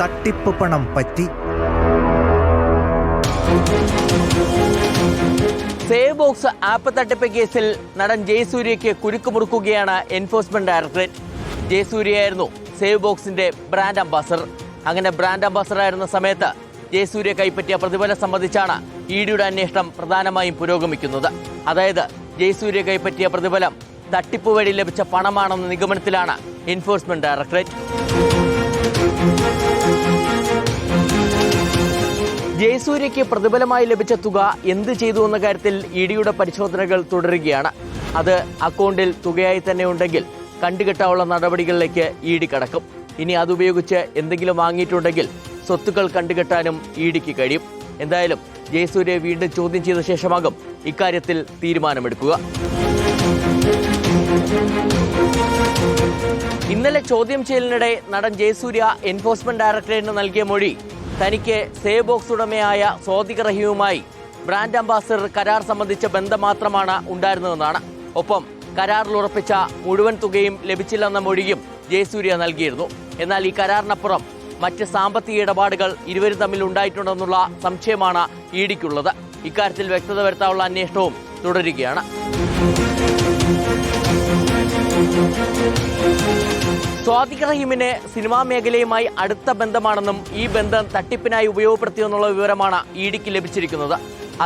തട്ടിപ്പ് പണം പറ്റി. സേവ് ബോക്സ് ആപ്പ് തട്ടിപ്പ് കേസിൽ നടൻ ജയസൂര്യയ്ക്ക് കുരുക്കുമുറുക്കുകയാണ് എൻഫോഴ്സ്മെന്റ് ഡയറക്ടറേറ്റ് ജയസൂര്യയായിരുന്നു സേവ് ബോക്സിന്റെ ബ്രാൻഡ് അംബാസഡർ അങ്ങനെ ബ്രാൻഡ് അംബാസഡർ ആയിരുന്ന സമയത്ത് ജയസൂര്യ കൈപ്പറ്റിയ പ്രതിഫലം സംബന്ധിച്ചാണ് ഇ ഡിയുടെ അന്വേഷണം പ്രധാനമായും പുരോഗമിക്കുന്നത്. അതായത് ജയസൂര്യ കൈപ്പറ്റിയ പ്രതിഫലം തട്ടിപ്പ് വഴി ലഭിച്ച പണമാണെന്ന നിഗമനത്തിലാണ് എൻഫോഴ്സ്മെന്റ് ഡയറക്ടറേറ്റ് ജയസൂര്യയ്ക്ക് പ്രതിഫലമായി ലഭിച്ച തുക എന്ത് ചെയ്തു എന്ന കാര്യത്തിൽ ഇ ഡിയുടെ പരിശോധനകൾ തുടരുകയാണ്. അത് അക്കൗണ്ടിൽ തുകയായി തന്നെ ഉണ്ടെങ്കിൽ കണ്ടുകെട്ടാനുള്ള നടപടികളിലേക്ക് ഇ ഡി കടക്കും. ഇനി അതുപയോഗിച്ച് എന്തെങ്കിലും വാങ്ങിയിട്ടുണ്ടെങ്കിൽ സ്വത്തുക്കൾ കണ്ടുകെട്ടാനും ഇ ഡിക്ക് കഴിയും. എന്തായാലും ജയസൂര്യ വീണ്ടും ചോദ്യം ചെയ്ത ശേഷമാകും ഇക്കാര്യത്തിൽ തീരുമാനമെടുക്കുക. ഇന്നലെ ചോദ്യം ചെയ്യലിനിടെ നടൻ ജയസൂര്യ എൻഫോഴ്സ്മെന്റ് ഡയറക്ടറേറ്റിന് നൽകിയ മൊഴി തനിക്ക് സേവ് ബോക്സ് ഉടമയായ സ്വാതിക് റഹീമുമായി ബ്രാൻഡ് അംബാസിഡർ കരാർ സംബന്ധിച്ച ബന്ധം മാത്രമാണ് ഉണ്ടായിരുന്നതെന്നാണ്. ഒപ്പം കരാറിൽ ഉറപ്പിച്ച മുഴുവൻ തുകയും ലഭിച്ചില്ലെന്ന മൊഴിയും ജയസൂര്യ നൽകിയിരുന്നു. എന്നാൽ ഈ കരാറിനപ്പുറം മറ്റ് സാമ്പത്തിക ഇടപാടുകൾ ഇരുവരും തമ്മിൽ ഉണ്ടായിട്ടുണ്ടെന്നുള്ള സംശയമാണ് ഇ ഡിക്കുള്ളത്. ഇക്കാര്യത്തിൽ വ്യക്തത വരുത്താനുള്ള അന്വേഷണവും തുടരുകയാണ്. സ്വാതിക് റഹീമിന് സിനിമാ മേഖലയുമായി അടുത്ത ബന്ധമാണെന്നും ഈ ബന്ധം തട്ടിപ്പിനായി ഉപയോഗപ്പെടുത്തിയെന്നുള്ള വിവരമാണ് ഇ ഡിക്ക് ലഭിച്ചിരിക്കുന്നത്.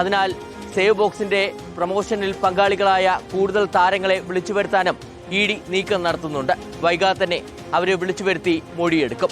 അതിനാൽ സേവ് ബോക്സിന്റെ പ്രമോഷനിൽ പങ്കാളികളായ കൂടുതൽ താരങ്ങളെ വിളിച്ചു വരുത്താനും ഇ ഡി നീക്കം നടത്തുന്നുണ്ട്. വൈകാതെ തന്നെ അവരെ വിളിച്ചു വരുത്തി മൊഴിയെടുക്കും.